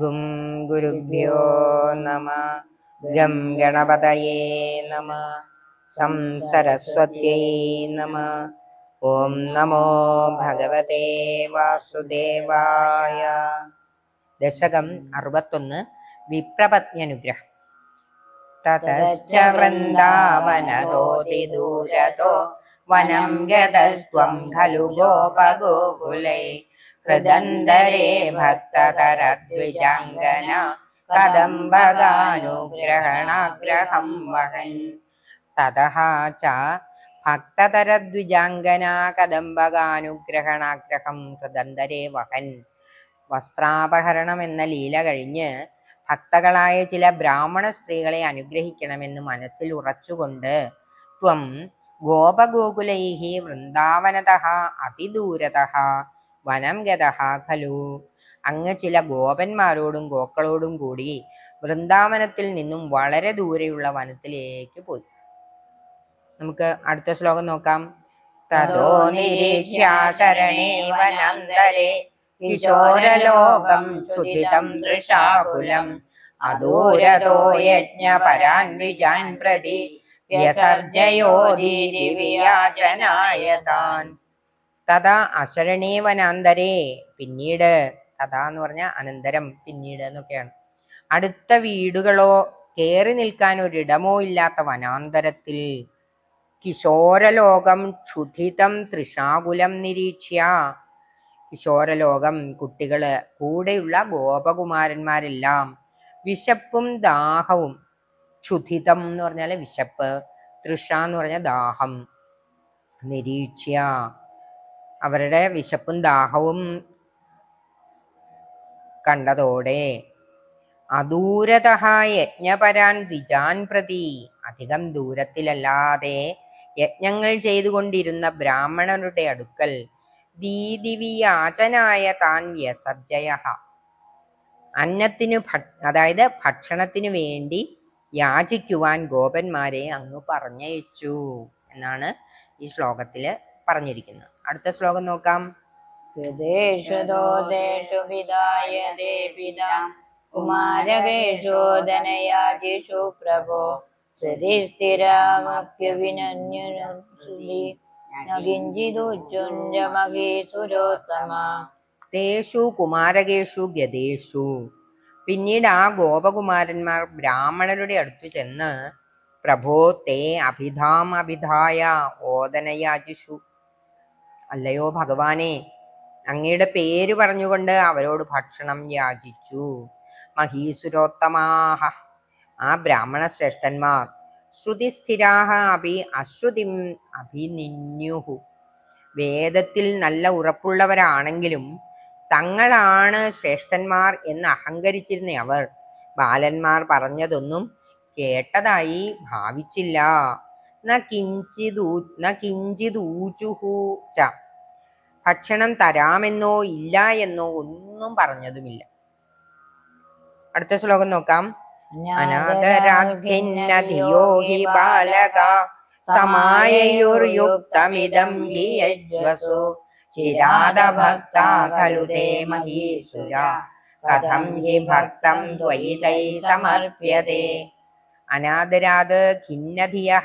ഗും ഗുരുഭ്യോ നമ. ഗം ഗണപതയേ നമ. സം സരസ്വത്യൈ നമ. ഓം നമോ ഭഗവതേ വാസുദേവായ. ദശകം അറുപത്തൊന്ന് വിപ്രപത്ന്യനുഗ്രഹം തതശ്ച വൃന്ദാവനതോതി ദൂരതോ വനം ഗതസ്ത്വം ഖലു ഗോപഗോകുലൈ. ഹൃദന്തരേ ഭക്തതരദ്വിജാംഗന കദംബകാനുഗ്രഹണാഗ്രഹം വഹൻ. തതഃ ച ഭക്തതരദ്വിജാംഗന കദംബകാനുഗ്രഹണാഗ്രഹം ഹൃദന്തരേ വഹൻ. വസ്ത്രാപഹരണം എന്ന ലീല കഴിഞ്ഞ് ഭക്തകളായ ചില ബ്രാഹ്മണ സ്ത്രീകളെ അനുഗ്രഹിക്കണമെന്ന് മനസ്സിൽ ഉറച്ചുകൊണ്ട് ത്വം ഗോപഗോകുലൈഹി വൃന്ദാവനത അതിദൂരതഃ വനം ഗതഹ ഖലു. അങ്ങ് ചില ഗോപന്മാരോടും ഗോക്കളോടും കൂടി വൃന്ദാവനത്തിൽ നിന്നും വളരെ ദൂരെയുള്ള വനത്തിലേക്ക് പോയി. നമുക്ക് അടുത്ത ശ്ലോകം നോക്കാം. തതോ നിരീക്ഷ്യാശരണേ വനന്തരേ. കിശോരലോകം ക്ഷുധിതം ദൃശാകുലം. അദൂരതോ യജ്ഞപരാൻ വിജാൻ പ്രതി. വ്യസർജയോധീരിവിയാചനായ താൻ. തഥാ അശരണേ വനാന്തരേ പിന്നീട് തഥാ എന്ന് പറഞ്ഞ അനന്തരം പിന്നീട് എന്നൊക്കെയാണ്. അടുത്ത വീടുകളോ കയറി നിൽക്കാൻ ഒരിടമോ ഇല്ലാത്ത വനാന്തരത്തിൽ കിശോരലോകം ക്ഷുധിതം തൃഷാകുലം നിരീക്ഷ്യ. കിശോരലോകം കുട്ടികൾ കൂടെയുള്ള ഗോപകുമാരന്മാരെല്ലാം വിശപ്പും ദാഹവും ക്ഷുധിതം എന്ന് പറഞ്ഞാൽ വിശപ്പ് തൃഷ എന്ന് പറഞ്ഞ ദാഹം നിരീക്ഷ്യ. അവരുടെ വിശപ്പും ദാഹവും കണ്ടതോടെ അദൂരത യജ്ഞപരാൻ ദ്വിജാൻ പ്രതി. അധികം ദൂരത്തിലല്ലാതെ യജ്ഞങ്ങൾ ചെയ്തുകൊണ്ടിരുന്ന ബ്രാഹ്മണരുടെ അടുക്കൽ ദീദിവിയാചനായ താൻ വ്യസർജയ അന്നത്തിനു അതായത് ഭക്ഷണത്തിനു വേണ്ടി യാചിക്കുവാൻ ഗോപന്മാരെ അങ്ങ് പറഞ്ഞയച്ചു എന്നാണ് ഈ ശ്ലോകത്തിൽ പറഞ്ഞിരിക്കുന്നത്. അടുത്ത ശ്ലോകം നോക്കാം. ഹൃദേഷു ദോദേഷു വിദായ ദേപിതാം കുമാരകേശോദനയാജിഷു പ്രഭോ ശ്രുതി സ്ഥിരാമപ്യവിനന്യുശ്രുതി ന കിഞ്ചിതുച്ചുഞ്ചമകീസുരോത്തമ തേഷു കുമാരകേഷു ഗതേഷു. പിന്നീട് ആ ഗോപകുമാരന്മാർ ബ്രാഹ്മണരുടെ അടുത്തു ചെന്ന് പ്രഭോ തേ അഭിധാം അഭിധായ ഓദനയാചിഷു അല്ലയോ ഭഗവാനെ? അങ്ങയുടെ പേര് പറഞ്ഞുകൊണ്ട് അവരോട് ഭക്ഷണം യാചിച്ചു. മഹീസുരോത്തമാഹ. ആ ബ്രാഹ്മണ ശ്രേഷ്ഠന്മാർ ശ്രുതിസ്ഥിരാഹ അഭി അശ്രുതിം അഭിനിന്യുഹു. വേദത്തിൽ നല്ല ഉറപ്പുള്ളവരാണെങ്കിലും തങ്ങളാണ് ശ്രേഷ്ഠന്മാർ എന്ന് അഹങ്കരിച്ചിരുന്ന അവർ. ബാലന്മാർ പറഞ്ഞതൊന്നും കേട്ടതായി ഭാവിച്ചില്ല. ച. ഭക്ഷണം തരാമെന്നോ ഇല്ല എന്നോ ഒന്നും പറഞ്ഞതുമില്ല. അടുത്ത ശ്ലോകം നോക്കാം. ബാലക സമായയുർയുക്തമിതം ഹി യജ്വസു. ചിരാദഭക്ത ഖലു തേ കഥം ഹി ഭക്തം ത്വയി തൈ സമർപ്യത്തെ അനാദരാത് ഖിന്നധിയ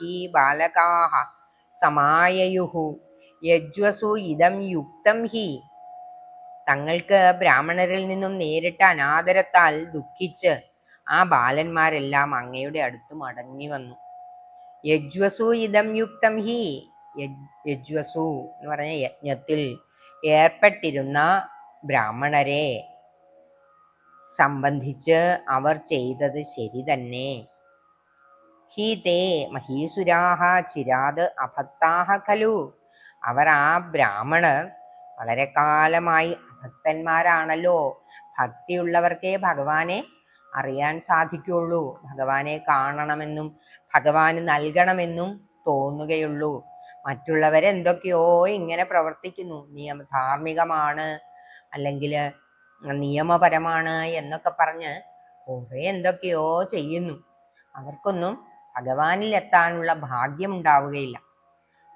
ഹി ബാലകാഹ സമായയുഹു. യജ്വസു ഇതം യുക്തം ഹി. തങ്ങൾക്ക് ബ്രാഹ്മണരിൽ നിന്നും നേരിട്ട അനാദരത്താൽ ദുഃഖിച്ച് ആ ബാലന്മാരെല്ലാം അങ്ങയുടെ അടുത്ത് മടങ്ങി വന്നു. യജ്വസു ഇതം യുക്തം ഹി. യജ്- യജ്വസു എന്ന് പറഞ്ഞ യജ്ഞത്തിൽ ഏർപ്പെട്ടിരുന്ന ബ്രാഹ്മണരെ സംബന്ധിച്ച് അവർ ചെയ്തത് ശരി തന്നെ. ഹി തേ മഹീസുരാഹ ചിരാത് അഭക്താഹ ഖലു. അവർ ആ ബ്രാഹ്മണർ വളരെ കാലമായി അഭക്തന്മാരാണല്ലോ. ഭക്തിയുള്ളവർക്കേ ഭഗവാനെ അറിയാൻ സാധിക്കുള്ളൂ. ഭഗവാനെ കാണണമെന്നും ഭഗവാന് നൽകണമെന്നും തോന്നുകയുള്ളൂ. മറ്റുള്ളവരെന്തൊക്കെയോ ഇങ്ങനെ പ്രവർത്തിക്കുന്നു. നിയമ ധാർമ്മികമാണ് അല്ലെങ്കിൽ നിയമപരമാണ് എന്നൊക്കെ പറഞ്ഞ് കുറെ എന്തൊക്കെയോ ചെയ്യുന്നു. അവർക്കൊന്നും ഭഗവാനിൽ എത്താനുള്ള ഭാഗ്യം ഉണ്ടാവുകയില്ല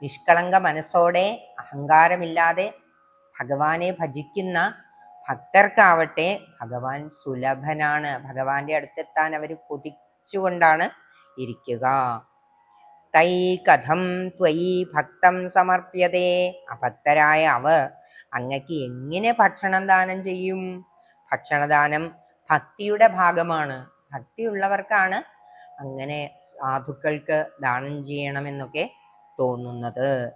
നിഷ്കളങ്ക മനസ്സോടെ അഹങ്കാരമില്ലാതെ ഭഗവാനെ ഭജിക്കുന്ന ഭക്തർക്കാവട്ടെ ഭഗവാൻ സുലഭനാണ്. ഭഗവാന്റെ അടുത്തെത്താൻ അവർ കൊതിച്ചുകൊണ്ടാണ് ഇരിക്കുക. തൈ കഥം ത്വയി ഭക്തം സമർപ്യതേ അഭക്തരായ അവർ അങ്ങക്ക് എങ്ങനെ ഭക്ഷണം ദാനം ചെയ്യും? ഭക്ഷണദാനം ഭക്തിയുടെ ഭാഗമാണ്. ഭക്തിയുള്ളവർക്കാണ് അങ്ങനെ സാധുക്കൾക്ക് ദാനം ചെയ്യണമെന്നൊക്കെ തോന്നുന്നത്.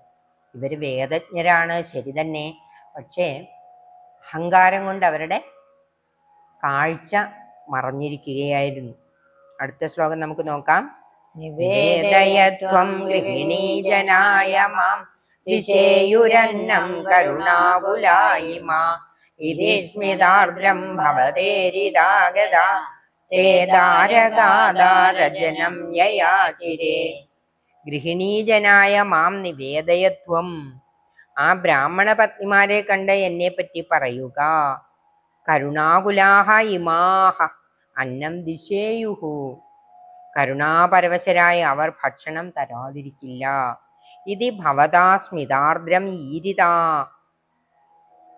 ഇവർ വേദജ്ഞരാണ് ശരി തന്നെ. പക്ഷേ അഹങ്കാരം കൊണ്ട് അവരുടെ കാഴ്ച മറഞ്ഞിരിക്കുകയായിരുന്നു. അടുത്ത ശ്ലോകം നമുക്ക് നോക്കാം. നിവേദയത്വം ഗൃഹിണീജനായ മാം. ദിശേയുരന്നം കരുണാകുലായിമ. ഇതി സ്മിതാർദ്രം ഭവതേരിതാഗത തേ താരകാദാരജനം യയാചിരേ. ഗൃഹിണീജനായ മാം നിവേദയത്വം. ആ ബ്രാഹ്മണ പത്നിമാരെ കണ്ട് എന്നെ പറ്റി പറയുക. കരുണാകുലാഹ ഇമാഹ അന്നം ദിശേയുഹു. കരുണാപരവശരായ അവർ ഭക്ഷണം തരാതിരിക്കില്ല. ഇത് ഭവതാ സ്മിതാർദ്രം ഈരിതാ.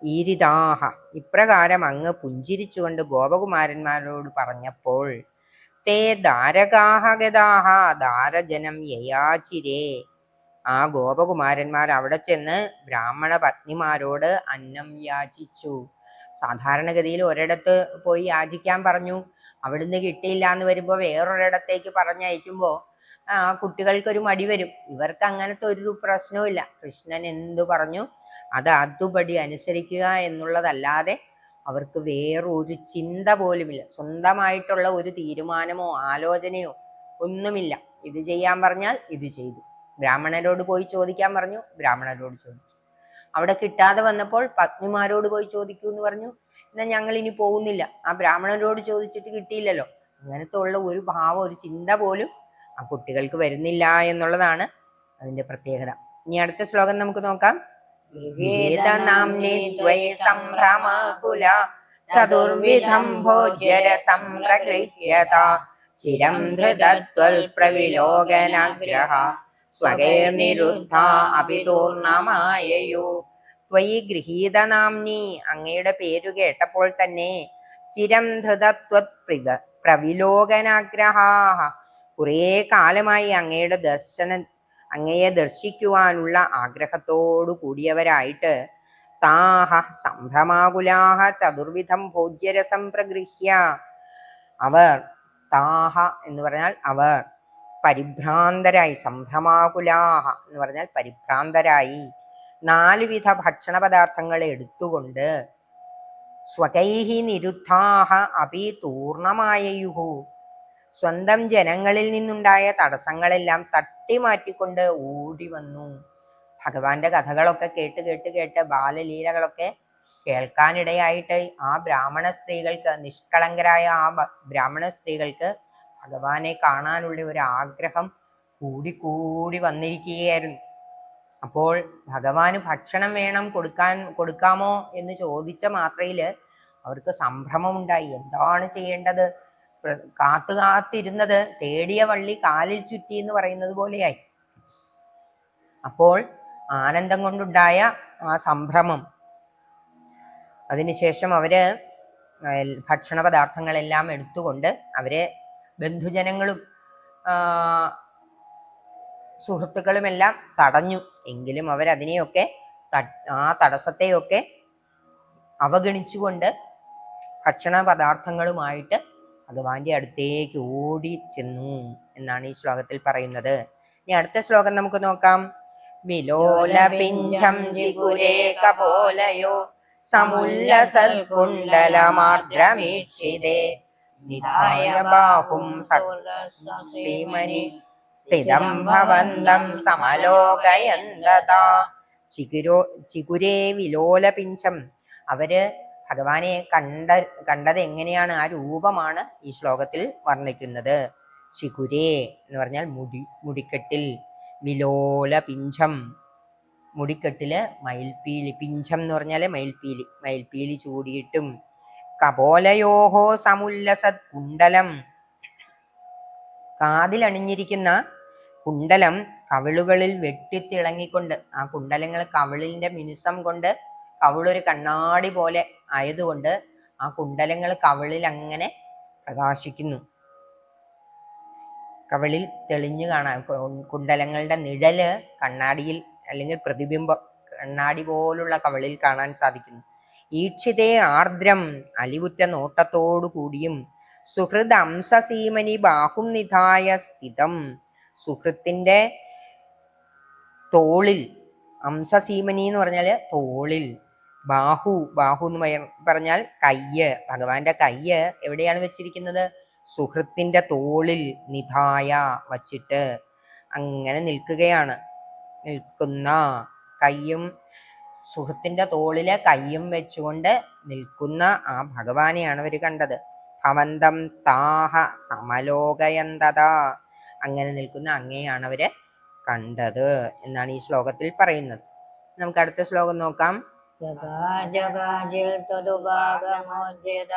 ഈരിതാഹ. ഇപ്രകാരം അങ്ങ് പുഞ്ചിരിച്ചുകൊണ്ട് ഗോപകുമാരന്മാരോട് പറഞ്ഞപ്പോൾ തേ ദാരകാഹ ഗതാഹ ദാരജനം യയാചിരേ. ആ ഗോപകുമാരന്മാർ അവിടെ ചെന്ന് ബ്രാഹ്മണ പത്നിമാരോട് അന്നം യാചിച്ചു. സാധാരണഗതിയിൽ ഒരിടത്ത് പോയി യാചിക്കാൻ പറഞ്ഞു. അവിടുന്ന് കിട്ടിയില്ല എന്ന് വരുമ്പോൾ വേറൊരിടത്തേക്ക് പറഞ്ഞയക്കുമ്പോൾ ആ കുട്ടികൾക്കൊരു മടി വരും. ഇവർക്ക് അങ്ങനത്തെ ഒരു പ്രശ്നവുമില്ല. കൃഷ്ണൻ എന്തു പറഞ്ഞു? അത് അതുപടി അനുസരിക്കുക എന്നുള്ളതല്ലാതെ അവർക്ക് വേറൊരു ചിന്ത പോലുമില്ല. സ്വന്തമായിട്ടുള്ള ഒരു തീരുമാനമോ ആലോചനയോ ഒന്നുമില്ല. ഇത് ചെയ്യാൻ പറഞ്ഞാൽ ഇത് ചെയ്തു. ബ്രാഹ്മണരോട് പോയി ചോദിക്കാൻ പറഞ്ഞു. ബ്രാഹ്മണരോട് ചോദിച്ചു. അവിടെ കിട്ടാതെ വന്നപ്പോൾ പത്നിമാരോട് പോയി ചോദിക്കൂ എന്ന് പറഞ്ഞു. എന്നാൽ ഞങ്ങൾ ഇനി പോകുന്നില്ല. ആ ബ്രാഹ്മണരോട് ചോദിച്ചിട്ട് കിട്ടിയില്ലല്ലോ. അങ്ങനത്തെ ഉള്ള ഒരു ഭാവം ഒരു ചിന്ത പോലും ആ കുട്ടികൾക്ക് വരുന്നില്ല എന്നുള്ളതാണ് അതിന്റെ പ്രത്യേകത. ഇനി അടുത്ത ശ്ലോകം നമുക്ക് നോക്കാം. ചതുർവിധം ഭോജ്യരസം പ്രഗൃഹ്യത ചിരം ധൃതത്വൽ പ്രവിലോകനാഗ്രഹ സ്വകൈർനിരുദ്ധ അഭിതൂർണമായയോ ത്വയി ഗൃഹീതനാംനി അങ്ങയുടെ പേരു കേട്ടപ്പോൾ തന്നെ ചിരം ധൃതത്വ പ്രവിലോകനാഗ്രഹാ കുറേ കാലമായി അങ്ങയുടെ ദർശനം അങ്ങയെ ദർശിക്കുവാനുള്ള ആഗ്രഹത്തോടു കൂടിയവരായിട്ട് താഹ സംഭ്രമാകുലാഹ ചതുർവിധം ഭോജ്യരസം പ്രഗൃഹ്യ. അവർ താഹ എന്ന് പറഞ്ഞാൽ അവർ പരിഭ്രാന്തരായി സംഭ്രമാകുലാഹ എന്ന് പറഞ്ഞാൽ പരിഭ്രാന്തരായി. നാലുവിധ ഭക്ഷണ പദാർത്ഥങ്ങൾ എടുത്തുകൊണ്ട് സ്വകൈഹി നിരുദ്ധാഹ അപി തൂർണമായയുഹു. സ്വന്തം ജനങ്ങളിൽ നിന്നുണ്ടായ തടസ്സങ്ങളെല്ലാം തട്ടിമാറ്റിക്കൊണ്ട് ഓടി വന്നു. ഭഗവാന്റെ കഥകളൊക്കെ കേട്ട് കേട്ട് കേട്ട് ബാലലീലകളൊക്കെ കേൾക്കാനിടയായിട്ട് ആ ബ്രാഹ്മണ സ്ത്രീകൾക്ക് നിഷ്കളങ്കരായ ആ ബ്രാഹ്മണ സ്ത്രീകൾക്ക് ഭഗവാനെ കാണാനുള്ള ഒരു ആഗ്രഹം കൂടിക്കൂടി വന്നിരിക്കുകയായിരുന്നു. അപ്പോൾ ഭഗവാന് ഭക്ഷണം വേണം കൊടുക്കാൻ കൊടുക്കാമോ എന്ന് ചോദിച്ച മാത്രയിൽ അവർക്ക് സംഭ്രമമുണ്ടായി. എന്താണ് ചെയ്യേണ്ടത്? കാത്തു കാത്തിരുന്നത് തേടിയ വള്ളി കാലിൽ ചുറ്റി എന്ന് പറയുന്നത് പോലെയായി. അപ്പോൾ ആനന്ദം കൊണ്ടുണ്ടായ ആ സംഭ്രമം. അതിനുശേഷം അവർ ഭക്ഷണ പദാർത്ഥങ്ങളെല്ലാം എടുത്തുകൊണ്ട് അവരെ ബന്ധുജനങ്ങളും സുഹൃത്തുക്കളുമെല്ലാം തടഞ്ഞു. എങ്കിലും അവരതിനെയൊക്കെ ആ തടസ്സത്തെയൊക്കെ അവഗണിച്ചുകൊണ്ട് ഭക്ഷണ പദാർത്ഥങ്ങളുമായിട്ട് ഭഗവാന്റെ അടുത്തേക്ക് ഓടി ചെന്നു എന്നാണ് ഈ ശ്ലോകത്തിൽ പറയുന്നത്. ഇനി അടുത്ത ശ്ലോകം നമുക്ക് നോക്കാം. വിലോല വിലോലപിഞ്ചം ജിഗുരേ കപോലയോ സൽകുണ്ടലമാർദ്രമീക്ഷിതേ നിതായ ബാഹും ശ്രീമനി സ്ഥിതം ഭവന്തം സമലോകയന്തതാ. ചിഗുരോ ചിഗുരേ വിലോലപിഞ്ചം. അവർ ഭഗവാനെ കണ്ട കണ്ടത് എങ്ങനെയാണ് ആ രൂപമാണ് ഈ ശ്ലോകത്തിൽ വർണിക്കുന്നത്? ശിഖുരേ എന്ന് പറഞ്ഞാൽ മുടി മുടിക്കെട്ടിൽ വിലോല പിഞ്ചം. മുടിക്കെട്ടിൽ മയിൽപീലി പിഞ്ചം എന്ന് പറഞ്ഞാൽ മയിൽപ്പീലി മയിൽപ്പീലി ചൂടിയിട്ടും. കപോലയോഹോ സമുല്ലസത് കുണ്ടലം. കാതിലണിഞ്ഞിരിക്കുന്ന കുണ്ടലം കവിളുകളിൽ വെട്ടിത്തിളങ്ങിക്കൊണ്ട് ആ കുണ്ടലങ്ങൾ കവിളിന്റെ മിനുസം കൊണ്ട് കവിളൊരു കണ്ണാടി പോലെ ആയതുകൊണ്ട് ആ കുണ്ടലങ്ങൾ കവിളിൽ അങ്ങനെ പ്രകാശിക്കുന്നു. കവിളിൽ തെളിഞ്ഞു കാണാൻ കുണ്ടലങ്ങളുടെ നിഴൽ കണ്ണാടിയിൽ അല്ലെങ്കിൽ പ്രതിബിംബം കണ്ണാടി പോലുള്ള കവിളിൽ കാണാൻ സാധിക്കുന്നു. ഈക്ഷിതേ ആർദ്രം അലിവുറ്റ നോട്ടത്തോടു കൂടിയും സുഹൃദ് അംസസീമനി ബാഹും നിധായ സ്ഥിതം. സുഹൃത്തിന്റെ തോളിൽ അംസസീമനി എന്ന് പറഞ്ഞാൽ തോളിൽ ബാഹു ബാഹു എന്ന് പറഞ്ഞാൽ കയ്യ്. ഭഗവാന്റെ കയ്യ് എവിടെയാണ് വെച്ചിരിക്കുന്നത്? സുഹൃത്തിന്റെ തോളിൽ നിധായ വച്ചിട്ട് അങ്ങനെ നിൽക്കുകയാണ്. നിൽക്കുന്ന കയ്യും സുഹൃത്തിന്റെ തോളിലെ കയ്യും വെച്ചുകൊണ്ട് നിൽക്കുന്ന ആ ഭഗവാനെയാണ് അവർ കണ്ടത്. ഭവന്തം താഹ സമലോകയന്തത. അങ്ങനെ നിൽക്കുന്ന അങ്ങയാണ് അവർ കണ്ടത് എന്നാണ് ഈ ശ്ലോകത്തിൽ പറയുന്നത്. നമുക്ക് അടുത്ത ശ്ലോകം നോക്കാം. തതുഭാഗമോദ്യത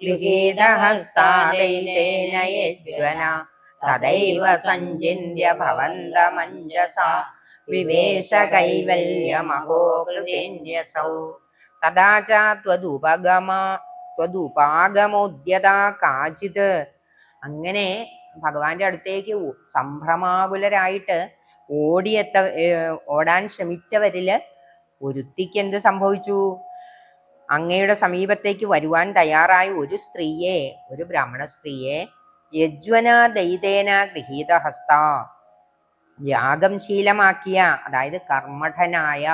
ഗൃഹീതഹസ്താദൈതേന യജ്വന തദൈവ സഞ്ചിന്യ ഭവന്തമഞ്ജസാ വിവേശ കൈവല്യമഹോ കൃതിന്യസൗ തഥാ ച ത്വതുപഗമ ത്വതുപാഗമോദ്യത കാചിത് അങ്ങനെ ഭഗവാന്റെ അടുത്തേക്ക് സംഭ്രമാകുലരായിട്ട് ഓടിയെത്ത ഓടാൻ ശ്രമിച്ചവരിൽ ഒരുത്തിക്ക് എന്ത് സംഭവിച്ചു? അങ്ങയുടെ സമീപത്തേക്ക് വരുവാൻ തയ്യാറായ ഒരു സ്ത്രീയെ ഒരു ബ്രാഹ്മണ സ്ത്രീയെ യജ്വന ദൈതേന ഗൃഹീത ഹസ്ത യാഗം ശീലമാക്കിയ അതായത് കർമ്മഠനായ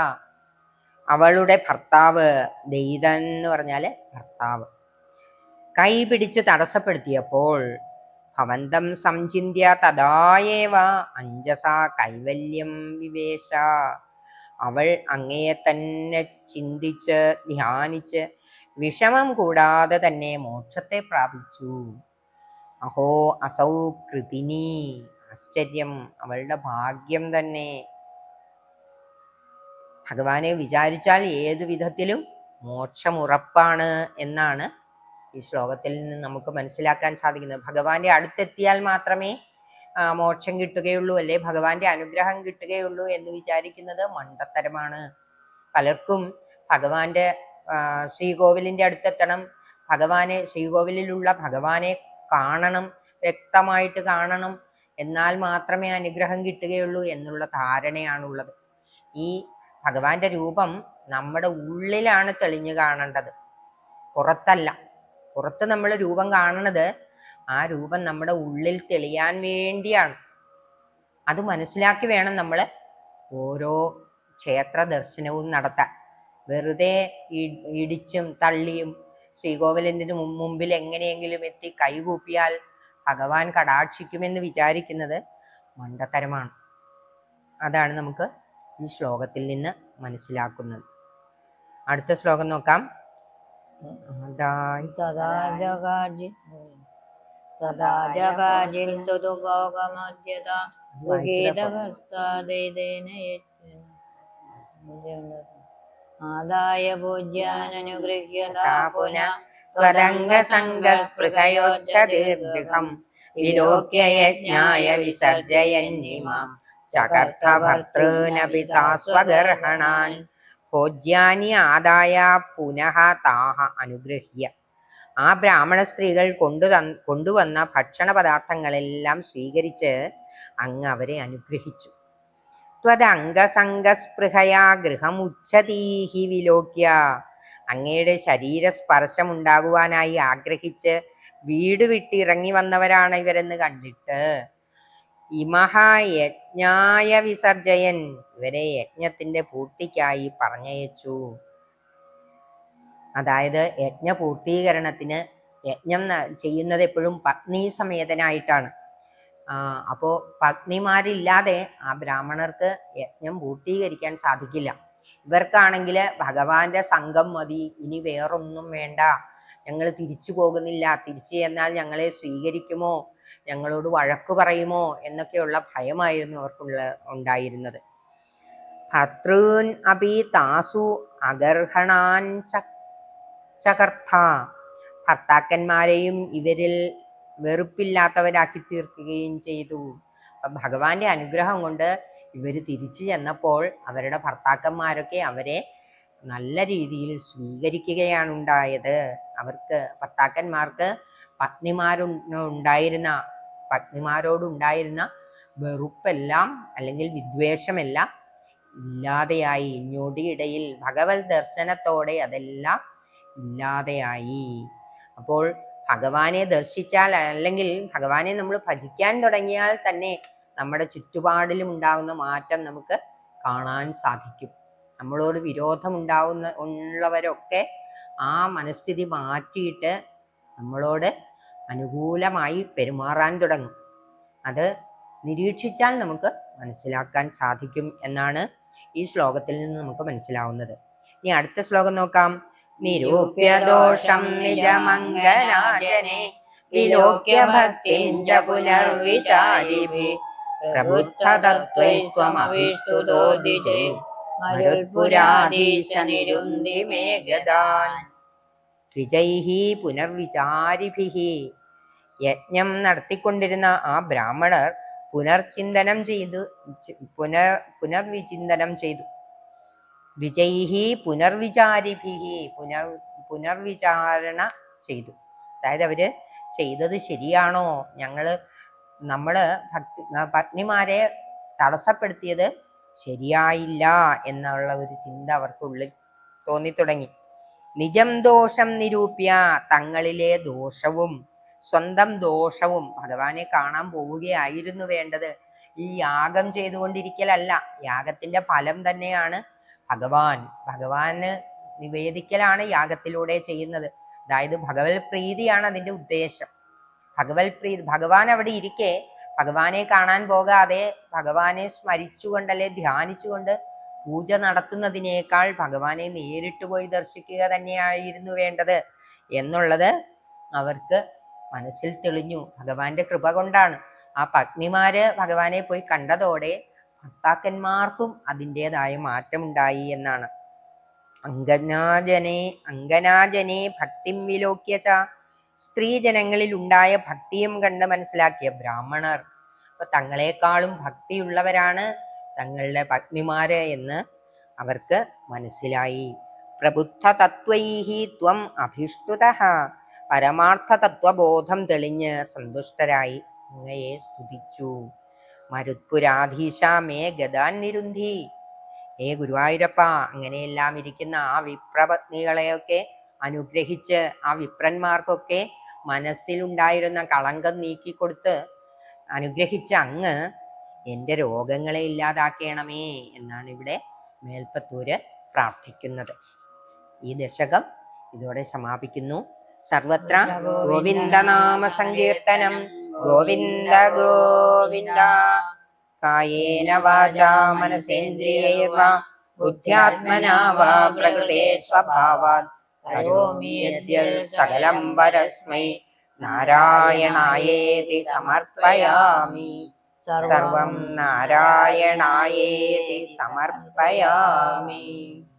അവളുടെ ഭർത്താവ് ദൈതൻ എന്ന് പറഞ്ഞാൽ ഭർത്താവ് കൈ പിടിച്ച് തടസ്സപ്പെടുത്തിയപ്പോൾ ഭവന്തം സംചിന്യ തഥായേവ അഞ്ജസ കൈവല്യം വിവേശ. അവൾ അങ്ങയെ തന്നെ ചിന്തിച്ച് ധ്യാനിച്ച് വിഷമം കൂടാതെ തന്നെ മോക്ഷത്തെ പ്രാപിച്ചു. അഹോ അസൗ കൃതിനി. ആശ്ചര്യം. അവളുടെ ഭാഗ്യം തന്നെ. ഭഗവാനെ വിചാരിച്ചാൽ ഏതു വിധത്തിലും മോക്ഷം ഉറപ്പാണ് എന്നാണ് ഈ ശ്ലോകത്തിൽ നിന്ന് നമുക്ക് മനസ്സിലാക്കാൻ സാധിക്കുന്നത്. ഭഗവാന്റെ അടുത്തെത്തിയാൽ മാത്രമേ മോക്ഷം കിട്ടുകയുള്ളൂ അല്ലെ? ഭഗവാന്റെ അനുഗ്രഹം കിട്ടുകയുള്ളൂ എന്ന് വിചാരിക്കുന്നത് മണ്ടത്തരമാണ്. പലർക്കും ഭഗവാന്റെ ശ്രീകോവിലിന്റെ അടുത്തെത്തണം. ഭഗവാനെ ശ്രീകോവിലുള്ള ഭഗവാനെ കാണണം വ്യക്തമായിട്ട് കാണണം എന്നാൽ മാത്രമേ അനുഗ്രഹം കിട്ടുകയുള്ളൂ എന്നുള്ള ധാരണയാണുള്ളത്. ഈ ഭഗവാന്റെ രൂപം നമ്മുടെ ഉള്ളിലാണ് തെളിഞ്ഞു കാണേണ്ടത്. പുറത്തല്ല. പുറത്ത് നമ്മൾ രൂപം കാണുന്നത് ആ രൂപം നമ്മുടെ ഉള്ളിൽ തെളിയാൻ വേണ്ടിയാണ്. അത് മനസ്സിലാക്കി വേണം നമ്മൾ ഓരോ ക്ഷേത്ര ദർശനവും നടത്താൻ. വെറുതെ ഇടിച്ചും തള്ളിയും ശ്രീകോവിലിന് മുമ്പിൽ എങ്ങനെയെങ്കിലും എത്തി കൈകൂപ്പിയാൽ ഭഗവാൻ കടാക്ഷിക്കുമെന്ന് വിചാരിക്കുന്നത് മണ്ടത്തരമാണ്. അതാണ് നമുക്ക് ഈ ശ്ലോകത്തിൽ നിന്ന് മനസ്സിലാക്കുന്നത്. അടുത്ത ശ്ലോകം നോക്കാം. ജഗാജി തഥാ ജഗാജിൽ തതുഭാഗമോദ്യത ഗൃഹീതഹസ്താദൈതേന ആദായ പൂജ്യാനനുഗൃഹ്യതാ പുനഃ त्वदङ्गसङ्गस्पृहयोच्छदीर्घम् विलोक्य यज्ञाय विसर्जयन्निमाम् चकर्थभर्तॄनपि स्वगर्हणान् ഭോജ്യാനി ആദായ പുനഃ താഹ അനുഗ്രഹ്യ ആ ബ്രാഹ്മണ സ്ത്രീകൾ കൊണ്ടു കൊണ്ടുവന്ന ഭക്ഷണ പദാർത്ഥങ്ങളെല്ലാം സ്വീകരിച്ച് അങ്ങ് അവരെ അനുഗ്രഹിച്ചു. ത്വദംഗസംഗസ്പൃഹയാ ഗൃഹമുച്ചതീഹി വിലോക്യ. അങ്ങയുടെ ശരീരസ്പർശം ഉണ്ടാകുവാനായി ആഗ്രഹിച്ച് വീട് വിട്ടിറങ്ങി വന്നവരാണ് ഇവരെന്ന് കണ്ടിട്ട്. ഇമഹായജ്ഞായ വിസർജയൻ. ഇവരെ യജ്ഞത്തിന്റെ പൂർത്തിക്കായി പറഞ്ഞയച്ചു. അതായത് യജ്ഞ പൂർത്തീകരണത്തിന് യജ്ഞം ചെയ്യുന്നത് എപ്പോഴും പത്നി സമേതനായിട്ടാണ്. അപ്പോൾ അപ്പോ പത്നിമാരില്ലാതെ ആ ബ്രാഹ്മണർക്ക് യജ്ഞം പൂർത്തീകരിക്കാൻ സാധിക്കില്ല. ഇവർക്കാണെങ്കിൽ ഭഗവാന്റെ സംഘം മതി ഇനി വേറൊന്നും വേണ്ട. ഞങ്ങൾ തിരിച്ചു പോകുന്നില്ല തിരിച്ചു ചെന്നാൽ ഞങ്ങളെ സ്വീകരിക്കുമോ ഞങ്ങളോട് വഴക്ക് പറയുമോ എന്നൊക്കെയുള്ള ഭയമായിരുന്നു അവർക്കുള്ള ഉണ്ടായിരുന്നത്. ഭർത്തൃൻ അപി താസു അഗർഹണാൻ ച- ചകർത്ത. ഭർത്താക്കന്മാരെയും ഇവരിൽ വെറുപ്പില്ലാത്തവരാക്കി തീർക്കുകയും ചെയ്തു. ഭഗവാന്റെ അനുഗ്രഹം കൊണ്ട് ഇവർ തിരിച്ചു ചെന്നപ്പോൾ അവരുടെ ഭർത്താക്കന്മാരൊക്കെ അവരെ നല്ല രീതിയിൽ സ്വീകരിക്കുകയാണ് ഉണ്ടായത് അവർക്ക് ഭർത്താക്കന്മാർക്ക് പത്നിമാരുണ്ടായിരുന്ന പത്നിമാരോടുണ്ടായിരുന്ന വെറുപ്പെല്ലാം അല്ലെങ്കിൽ വിദ്വേഷമെല്ലാം ഇല്ലാതെയായി. ഞൊടിയിടയിൽ ഭഗവത് ദർശനത്തോടെ അതെല്ലാം ഇല്ലാതെയായി. അപ്പോൾ ഭഗവാനെ ദർശിച്ചാൽ അല്ലെങ്കിൽ ഭഗവാനെ നമ്മൾ ഭജിക്കാൻ തുടങ്ങിയാൽ തന്നെ നമ്മുടെ ചുറ്റുപാടിലും ഉണ്ടാകുന്ന മാറ്റം നമുക്ക് കാണാൻ സാധിക്കും. നമ്മളോട് വിരോധം വിരോധമുണ്ടാവുന്ന ഉള്ളവരൊക്കെ ആ മനസ്ഥിതി മാറ്റിയിട്ട് നമ്മളോട് അനുകൂലമായി പെരുമാറാൻ തുടങ്ങും. അത് നിരീക്ഷിച്ചാൽ നമുക്ക് മനസ്സിലാക്കാൻ സാധിക്കും എന്നാണ് ഈ ശ്ലോകത്തിൽ നിന്ന് നമുക്ക് മനസ്സിലാവുന്നത്. ഇനി അടുത്ത ശ്ലോകം നോക്കാം. നിരൂപ്യദോഷം നിജമംഗനാജനെ വിലോക്യ ഭക്തിം ച യജ്ഞം നടത്തിക്കൊണ്ടിരുന്ന ആ ബ്രാഹ്മണർ പുനർചിന്തനം ചെയ്തു പുനർ പുനർവിചിന്തനം ചെയ്തു. വിജയിഹി പുനർവിചാരിഭിഹി പുനർ പുനർവിചാരണ ചെയ്തു. അതായത് അവർ ചെയ്തത് ശരിയാണോ? ഞങ്ങൾ നമ്മൾ ഭക്തി പത്നിമാരെ തടസ്സപ്പെടുത്തിയത് ശരിയായില്ല എന്നുള്ള ഒരു ചിന്ത അവർക്കുള്ളിൽ തോന്നിത്തുടങ്ങി. നിജം ദോഷം നിരൂപ്യ തങ്ങളിലെ ദോഷവും സ്വന്തം ദോഷവും ഭഗവാനെ കാണാൻ പോവുകയായിരുന്നു വേണ്ടത്. ഈ യാഗം ചെയ്തുകൊണ്ടിരിക്കലല്ല യാഗത്തിന്റെ ഫലം തന്നെയാണ് ഭഗവാൻ. ഭഗവാന് നിവേദിക്കലാണ് യാഗത്തിലൂടെ ചെയ്യുന്നത്. അതായത് ഭഗവത് പ്രീതിയാണ് അതിന്റെ ഉദ്ദേശം. ഭഗവത് പ്രീതി ഭഗവാൻ അവിടെ ഇരിക്കെ ഭഗവാനെ കാണാൻ പോകാതെ ഭഗവാനെ സ്മരിച്ചുകൊണ്ടല്ലെ ധ്യാനിച്ചുകൊണ്ട് പൂജ നടത്തുന്നതിനേക്കാൾ ഭഗവാനെ നേരിട്ട് പോയി ദർശിക്കുക തന്നെയായിരുന്നു വേണ്ടത് എന്നുള്ളത് അവർക്ക് മനസ്സിൽ തെളിഞ്ഞു. ഭഗവാന്റെ കൃപ കൊണ്ടാണ്. ആ പത്നിമാര് ഭഗവാനെ പോയി കണ്ടതോടെ ഭർത്താക്കന്മാർക്കും അതിന്റെതായ മാറ്റമുണ്ടായി എന്നാണ്. അങ്കനാജനെ അങ്കനാജനെ ഭക്തിം വിലോക്യ ച. സ്ത്രീജനങ്ങളിൽ ഉണ്ടായ ഭക്തിയും കണ്ട് മനസ്സിലാക്കിയ ബ്രാഹ്മണർ. അപ്പൊ തങ്ങളെക്കാളും ഭക്തിയുള്ളവരാണ് തങ്ങളുടെ പത്നിമാര് എന്ന് അവർക്ക് മനസ്സിലായി. പ്രബുദ്ധ തത്വൈഹി ത്വം അഭിഷ്ടുത. പരമാർത്ഥ തത്വബോധം തെളിഞ്ഞ് സന്തുഷ്ടരായി അങ്ങയെ സ്തുതിച്ചു. മരുത്പുരാധീശ മേ ഗതാൻ നിരുന്ധി ഏ ഗുരുവായൂരപ്പ അങ്ങനെയെല്ലാം ഇരിക്കുന്ന ആ വിപ്രപത്നികളെയൊക്കെ അനുഗ്രഹിച്ച് ആ വിപ്രന്മാർക്കൊക്കെ മനസ്സിലുണ്ടായിരുന്ന കളങ്കം നീക്കിക്കൊടുത്ത് അനുഗ്രഹിച്ച അങ്ങ് എന്റെ രോഗങ്ങളെ ഇല്ലാതാക്കണമേ എന്നാണ് ഇവിടെ മേൽപ്പത്തൂര് പ്രാർത്ഥിക്കുന്നത്. ഈ ദശകം ഇതോടെ സമാപിക്കുന്നു. സർവത്ര ഗോവിന്ദനാമ സങ്കീർത്തനം. ഗോവിന്ദ ഗോവിന്ദ. കായേന വാചാ മനസേന്ദ്രിയൈർവാ ബുദ്ധ്യാത്മനാ വാ പ്രകൃതേ സ്വഭാവാത് കരോമി യദ്യ സകലം വരസ്മൈ നാരായണായേതി സമർപ്പയാമി. സർവം നാരായണായേതി സമർപ്പയാമി.